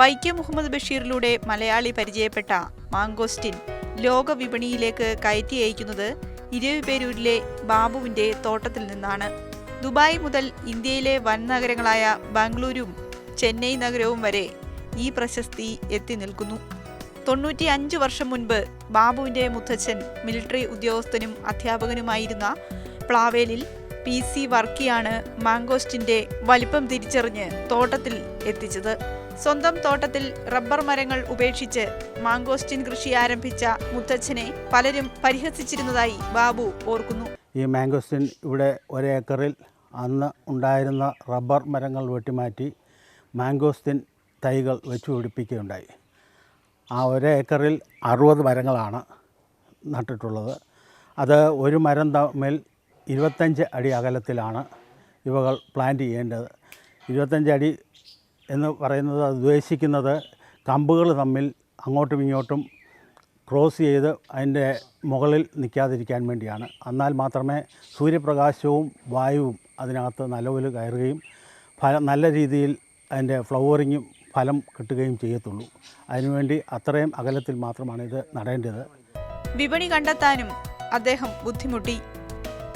വൈക്കം മുഹമ്മദ് ബഷീറിലൂടെ മലയാളി പരിചയപ്പെട്ട മാങ്കോസ്റ്റിൻ ലോക വിപണിയിലേക്ക് കയറ്റി അയക്കുന്നത് ഇരവിപേരൂരിലെ ബാബുവിന്റെ തോട്ടത്തിൽ നിന്നാണ്. ദുബായ് മുതൽ ഇന്ത്യയിലെ വൻ നഗരങ്ങളായ ബാംഗ്ലൂരും ചെന്നൈ നഗരവും വരെ ഈ പ്രശസ്തി എത്തി നിൽക്കുന്നു. തൊണ്ണൂറ്റി അഞ്ച് വർഷം മുൻപ് ബാബുവിന്റെ മുത്തച്ഛൻ മിലിറ്ററി ഉദ്യോഗസ്ഥനും അധ്യാപകനുമായിരുന്ന പ്ലാവേലിൽ പി സി വർക്കിയാണ് മാങ്കോസ്റ്റിന്റെ വലിപ്പം തിരിച്ചറിഞ്ഞ് തോട്ടത്തിൽ എത്തിച്ചത്. സ്വന്തം തോട്ടത്തിൽ റബ്ബർ മരങ്ങൾ ഉപേക്ഷിച്ച് മാങ്കോസ്റ്റിൻ കൃഷി ആരംഭിച്ച മുത്തച്ഛനെ പലരും പരിഹസിച്ചിരുന്നതായി ബാബു ഓർക്കുന്നു. ഈ മാങ്കോസ്റ്റിൻ ഇവിടെ ഒരേക്കറിൽ അന്ന് ഉണ്ടായിരുന്ന റബ്ബർ മരങ്ങൾ വെട്ടിമാറ്റി മാങ്കോസ്റ്റിൻ തൈകൾ വെച്ച് പിടിപ്പിക്കുകയുണ്ടായി. ആ ഒരേക്കറിൽ അറുപത് മരങ്ങളാണ് നട്ടിട്ടുള്ളത്. അത് ഒരു മരം തമ്മിൽ ഇരുപത്തഞ്ച് അടി അകലത്തിലാണ് ഇവകൾ പ്ലാന്റ് ചെയ്യേണ്ടത്. ഇരുപത്തഞ്ച് അടി എന്ന് പറയുന്നത് ഉദ്ദേശിക്കുന്നത് കമ്പുകൾ തമ്മിൽ അങ്ങോട്ടും ഇങ്ങോട്ടും ക്രോസ് ചെയ്ത് അതിന്റെ മുകളിൽ നിൽക്കാതിരിക്കാൻ വേണ്ടിയാണ്. എന്നാൽ മാത്രമേ സൂര്യപ്രകാശവും വായുവും അതിനകത്ത് നല്ലപോലെ കയറുകയും ഫലം നല്ല രീതിയിൽ അതിന്റെ ഫ്ലവറിങ്ങും ഫലം കിട്ടുകയും ചെയ്യത്തുള്ളൂ. അതിനുവേണ്ടി അത്രയും അകലത്തിൽ മാത്രമാണ് ഇത് നടേണ്ടത്. വിപണി കണ്ടെത്താനും അദ്ദേഹം ബുദ്ധിമുട്ടി.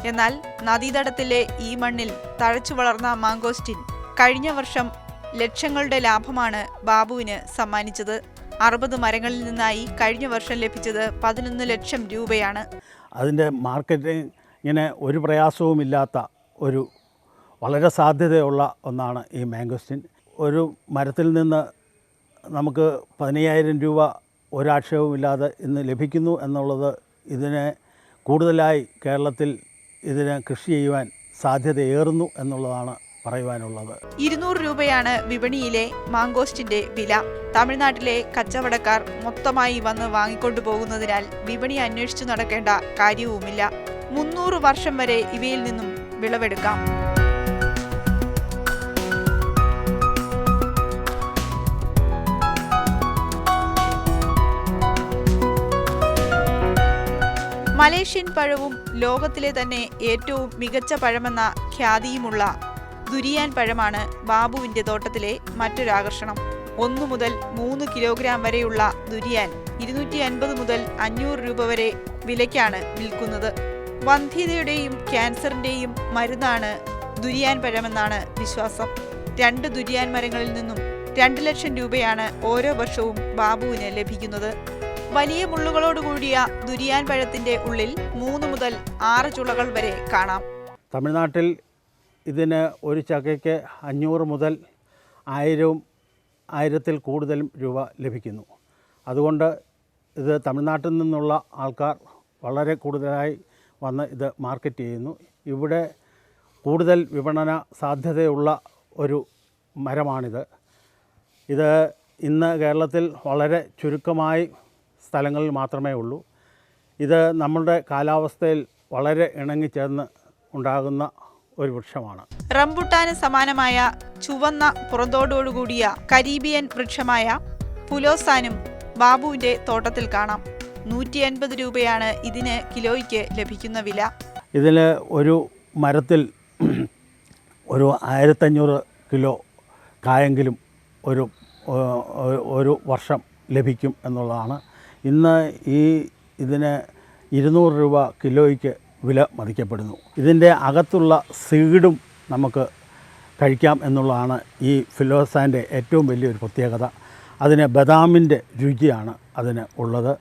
എന്നാൽ നദീതടത്തിലെ ഈ മണ്ണിൽ തഴച്ചു വളർന്ന മാങ്കോസ്റ്റിൻ കഴിഞ്ഞ വർഷം ലക്ഷങ്ങളുടെ ലാഭമാണ് ബാബുവിന് സമ്മാനിച്ചത്. അറുപത് മരങ്ങളിൽ നിന്നായി കഴിഞ്ഞ വർഷം ലഭിച്ചത് പതിനൊന്ന് ലക്ഷം രൂപയാണ്. അതിന്റെ മാർക്കറ്റിംഗ് ഇങ്ങനെ ഒരു പ്രയാസവുമില്ലാത്ത ഒരു വളരെ സാധ്യതയുള്ള ഒന്നാണ് ഈ മാംഗോസ്റ്റിൻ ഒരു മരത്തിൽ നിന്ന് നമുക്ക് പതിനയ്യായിരം രൂപ ഒരാക്ഷേപമില്ലാതെ ഇന്ന് ലഭിക്കുന്നു എന്നുള്ളത് ഇതിനെ കൂടുതലായി കേരളത്തിൽ ഇതിനെ കൃഷി ചെയ്യുവാൻ സാധ്യതയേറുന്നു എന്നുള്ളതാണ് പറയുവാനുള്ളത്. ഇരുന്നൂറ് രൂപയാണ് വിപണിയിലെ മാങ്കോസ്റ്റിന്റെ വില. തമിഴ്നാട്ടിലെ കച്ചവടക്കാർ മൊത്തമായി വന്ന് വാങ്ങിക്കൊണ്ടു പോകുന്നതിനാൽ വിപണി അന്വേഷിച്ചു നടക്കേണ്ട കാര്യവുമില്ല. മുന്നൂറ് വർഷം വരെ ഇവയിൽ നിന്നും വിളവെടുക്കാം. മലേഷ്യൻ പഴവും ലോകത്തിലെ തന്നെ ഏറ്റവും മികച്ച പഴമെന്ന ഖ്യാതിയുമുള്ള ദുരിയാൻ പഴമാണ് ബാബുവിന്റെ തോട്ടത്തിലെ മറ്റൊരാകർഷണം ഒന്നു മുതൽ മൂന്ന് കിലോഗ്രാം വരെയുള്ള ദുരിയാൻ ഇരുന്നൂറ്റി അൻപത് മുതൽ അഞ്ഞൂറ് രൂപ വരെ വിലയ്ക്കാണ് വിൽക്കുന്നത്. വന്ധ്യതയുടെയും ക്യാൻസറിന്റെയും മരുന്നാണ് ദുരിയാൻ പഴമെന്നാണ് വിശ്വാസം. രണ്ട് ദുരിയാൻ മരങ്ങളിൽ നിന്നും രണ്ട് ലക്ഷം രൂപയാണ് ഓരോ വർഷവും ബാബുവിന് ലഭിക്കുന്നത്. വലിയ മുള്ളുകളോടുകൂടിയ ദുരിയാൻ പഴത്തിന്റെ ഉള്ളിൽ മൂന്ന് മുതൽ ആറ് ചുളകൾ വരെ കാണാം. തമിഴ്നാട്ടിൽ ഇതിന് ഒരു ചക്കയ്ക്ക് അഞ്ഞൂറ് മുതൽ ആയിരവും ആയിരത്തിൽ കൂടുതലും രൂപ ലഭിക്കുന്നു. അതുകൊണ്ട് ഇത് തമിഴ്നാട്ടിൽ നിന്നുള്ള ആൾക്കാർ വളരെ കൂടുതലായി വന്ന് ഇത് മാർക്കറ്റ് ചെയ്യുന്നു. ഇവിടെ കൂടുതൽ വിപണന സാധ്യതയുള്ള ഒരു മരമാണിത്. ഇത് ഇന്ന് കേരളത്തിൽ വളരെ ചുരുക്കമായി സ്ഥലങ്ങളിൽ മാത്രമേ ഉള്ളൂ. ഇത് നമ്മളുടെ കാലാവസ്ഥയിൽ വളരെ ഇണങ്ങിച്ചേർന്ന് ഉണ്ടാകുന്ന ഒരു വൃക്ഷമാണ്. റംബുട്ടാന് സമാനമായ ചുവന്ന പുറന്തോടോടുകൂടിയ കരീബിയൻ വൃക്ഷമായ പുലോസാനും ബാബുവിന്റെ തോട്ടത്തിൽ കാണാം. നൂറ്റി അൻപത് രൂപയാണ് ഇതിന് കിലോയ്ക്ക് ലഭിക്കുന്ന വില. ഇതിൽ ഒരു മരത്തിൽ ഒരു ആയിരത്തഞ്ഞൂറ് കിലോ കായെങ്കിലും ഒരു ഒരു വർഷം ലഭിക്കും എന്നുള്ളതാണ്. ഇന്ന് ഈ ഇതിന് ഇരുന്നൂറ് രൂപ കിലോയ്ക്ക് വില മതിക്കപ്പെടുന്നു. ഇതിന്റെ അകത്തുള്ള സീഡും നമുക്ക് കഴിക്കാം എന്നുള്ളതാണ് ഈ ഫിലോസാന്റെ ഏറ്റവും വലിയൊരു പ്രത്യേകത. അതിന് ബദാമിന്റെ രുചിയാണ് അതിന് ഉള്ളത്.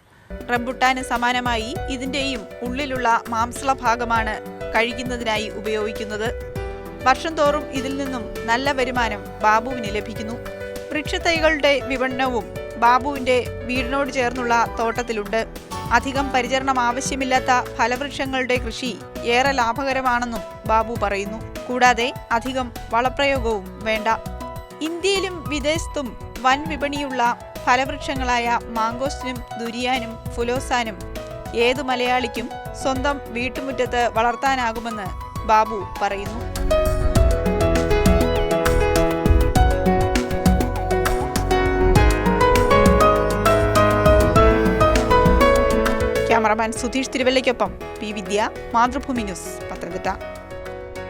റംബുട്ടാന് സമാനമായി ഇതിന്റെയും ഉള്ളിലുള്ള മാംസള ഭാഗമാണ് കഴിക്കുന്നതിനായി ഉപയോഗിക്കുന്നത്. വർഷം തോറും ഇതിൽ നിന്നും നല്ല വരുമാനം ബാബുവിന് ലഭിക്കുന്നു. വൃക്ഷത്തൈകളുടെ വിപണനവും ബാബുവിന്റെ വീടിനോട് ചേർന്നുള്ള തോട്ടത്തിലുണ്ട്. അധികം പരിചരണം ആവശ്യമില്ലാത്ത ഫലവൃക്ഷങ്ങളുടെ കൃഷി ഏറെ ലാഭകരമാണെന്നും ബാബു പറയുന്നു. കൂടാതെ അധികം വളപ്രയോഗവും വേണ്ട. ഇന്ത്യയിലും വിദേശത്തും വൻ വിപണിയുള്ള ഫലവൃക്ഷങ്ങളായ മാങ്കോസ്റ്റിനും ദുരിയാനും ഫുലോസാനും ഏതു മലയാളിക്കും സ്വന്തം വീട്ടുമുറ്റത്ത് വളർത്താനാകുമെന്ന് ബാബു പറയുന്നു. ക്യാമറമാൻ സുധീഷ് തിരുവല്ലയ്ക്കൊപ്പം പി വിദ്യ മാതൃഭൂമി ന്യൂസ് പത്തനംതിട്ട